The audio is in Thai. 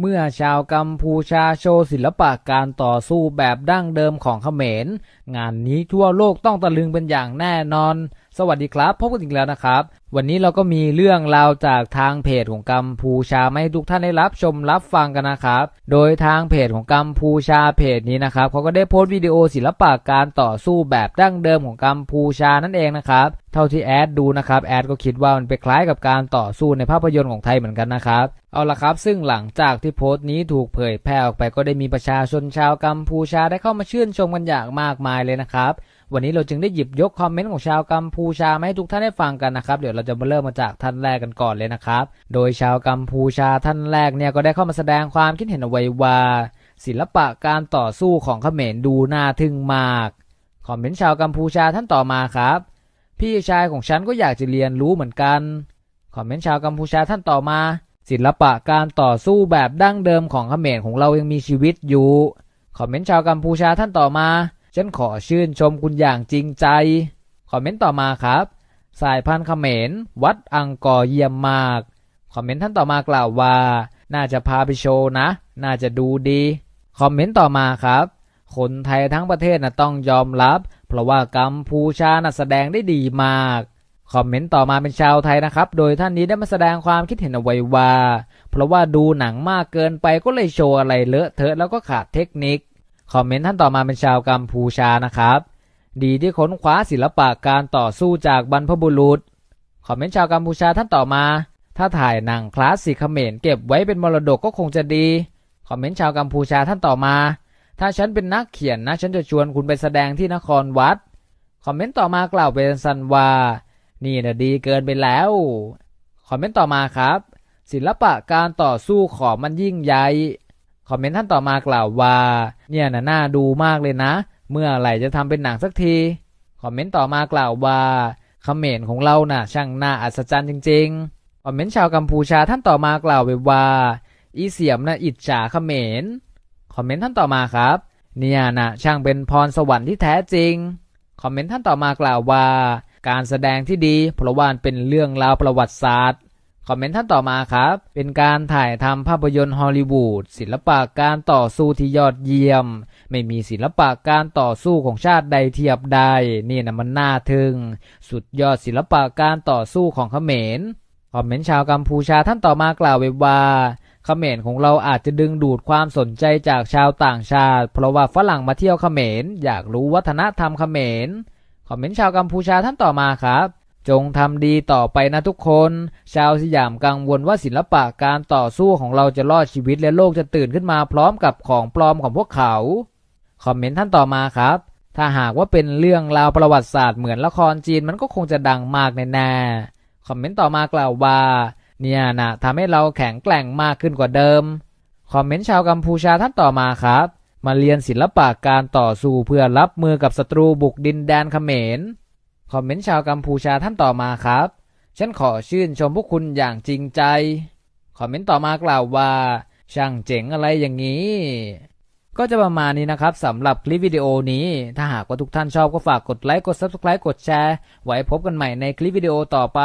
เมื่อชาวกัมพูชาโชว์ศิลปะการต่อสู้แบบดั้งเดิมของเขมร งานนี้ทั่วโลกต้องตะลึงเป็นอย่างแน่นอน สวัสดีครับ พบกันอีกแล้วนะครับ วันนี้เราก็มีเรื่องราวจากทางเพจของกัมพูชามาให้ทุกท่านได้รับชมรับฟังกันนะครับ โดยทางเพจของกัมพูชาเพจนี้นะครับเขาก็ได้โพสต์วิดีโอศิลปะการต่อสู้แบบดั้งเดิมของกัมพูชานั่นเองนะครับเท่าที่แอดดูนะครับแอดก็คิดว่ามันไปคล้ายกับการต่อสู้ในภาพยนตร์ของไทยเหมือนกันนะครับเอาละครับ ซึ่งหลังจากที่โพสต์นี้ถูกเผยแพร่ออกไปก็ได้มีประชาชนชาวกัมพูชาได้เข้ามาชื่นชมกันอย่างมากมายเลยนะครับ วันนี้เราจึงได้หยิบยกคอมเมนต์ของชาวกัมพูชามาให้ทุกท่านได้ฟังกันนะครับ เดี๋ยวเราจะมาเริ่มมาจากท่านแรกกันก่อนเลยนะครับ โดยชาวกัมพูชาท่านแรกเนี่ยก็ได้เข้ามาแสดงความคิดเห็นเอาไว้ว่าศิลปะการต่อสู้ของเขมรดูน่าทึ่งมาก คอมเมนต์ชาวกัมพูชาท่านต่อมาครับ พี่ชายของฉันก็อยากจะเรียนรู้เหมือนกัน คอมเมนต์ชาวกัมพูชาท่านต่อมา ศิลปะการต่อสู้แบบดั้งเดิมของเขมรของเรายังมีชีวิตอยู่ คอมเมนต์ชาวกัมพูชาท่านต่อมา ฉันขอชื่นชมคุณอย่างจริงใจ คอมเมนต์ต่อมาครับ สายพันธุ์เขมร วัดอังกอร์เยี่ยมมาก คอมเมนต์ท่านต่อมากล่าวว่า น่าจะพาไปโชว์นะ น่าจะดูดี คอมเมนต์ต่อมาครับ คนไทยทั้งประเทศนะต้องยอมรับ เพราะว่ากัมพูชานะแสดงได้ดีมาก คอมเมนต์ต่อมาเป็นชาวไทยนะครับ โดยท่านนี้ได้มาแสดงความคิดเห็นเอาไว้ว่า เพราะว่าดูหนังมากเกินไปก็เลยโชว์อะไรเลอะเทอะแล้วก็ขาดเทคนิค คอมเมนต์ท่านต่อมาเป็นชาวกัมพูชานะครับ ดีที่ค้นคว้าศิลปะการต่อสู้จากบรรพบุรุษ คอมเมนต์ชาวกัมพูชาท่านต่อมา ถ้าถ่ายหนังคลาสสิกเขมรเก็บไว้เป็นมรดกก็คงจะดี คอมเมนต์ชาวกัมพูชาท่านต่อมา ถ้าฉันเป็นนักเขียนนะ ฉันจะชวนคุณไปแสดงที่นครวัด คอมเมนต์ต่อมากล่าวเป็นสันว่า นี่นะดีเกินไปแล้ว คอมเมนต์ต่อมาครับ ศิลปะการต่อสู้ของมันยิ่งใหญ่ คอมเมนต์ท่านต่อมากล่าวว่า เนี่ยนะน่าดูมากเลยนะ เมื่อไหร่จะทำเป็นหนังสักที คอมเมนต์ต่อมากล่าวว่าคอมเขมรของเราน่ะ ช่างน่าอัศจรรย์จริง ๆ คอมเมนต์ชาวกัมพูชาท่านต่อมากล่าวไว้ว่า อีเสียมน่ะอิจฉาคอมเขมรคอมเมนต์ท่านต่อมาครับ เนี่ยนะช่างเป็นพรสวรรค์ที่แท้จริง คอมเมนต์ท่านต่อมากล่าวว่า การแสดงที่ดีเพราะว่าเป็นเรื่องราวประวัติศาสตร์ คอมเมนต์ท่านต่อมาครับ เป็นการถ่ายทำภาพยนตร์ฮอลลีวูดศิลปะการต่อสู้ที่ยอดเยี่ยม ไม่มีศิลปะการต่อสู้ของชาติใดเทียบได้นี่นะมันน่าทึ่ง สุดยอดศิลปะการต่อสู้ของเขมร คอมเมนต์ชาวกัมพูชาท่านต่อมากล่าวไว้ว่าเขมรของเราอาจจะดึงดูดความสนใจจากชาวต่างชาติ เพราะว่าฝรั่งมาเที่ยวเขมร อยากรู้วัฒนธรรมเขมร คอมเมนต์ชาวกัมพูชาท่านต่อมาครับ จงทำดีต่อไปนะทุกคน ชาวสยามกังวลว่าศิลปะการต่อสู้ของเราจะรอดชีวิตและโลกจะตื่นขึ้นมาพร้อมกับของปลอมของพวกเขา คอมเมนต์ท่านต่อมาครับ ถ้าหากว่าเป็นเรื่องราวประวัติศาสตร์เหมือนละครจีนมันก็คงจะดังมากแน่ๆคอมเมนต์ต่อมากล่าวว่าเนี่ยนะทำให้เราแข็งแกร่งมากขึ้นกว่าเดิม คอมเมนต์ชาวกัมพูชาท่านต่อมาครับ มาเรียนศิลปะการต่อสู้เพื่อรับมือกับศัตรูบุกดินแดนเขมร คอมเมนต์ชาวกัมพูชาท่านต่อมาครับ ฉันขอชื่นชมพวกคุณอย่างจริงใจ คอมเมนต์ต่อมากล่าวว่า ช่างเจ๋งอะไรอย่างนี้ ก็จะประมาณนี้นะครับสำหรับคลิปวิดีโอนี้ ถ้าหากว่าทุกท่านชอบก็ฝากกดไลค์ กด Subscribe กดแชร์ ไว้พบกันใหม่ในคลิปวิดีโอต่อไป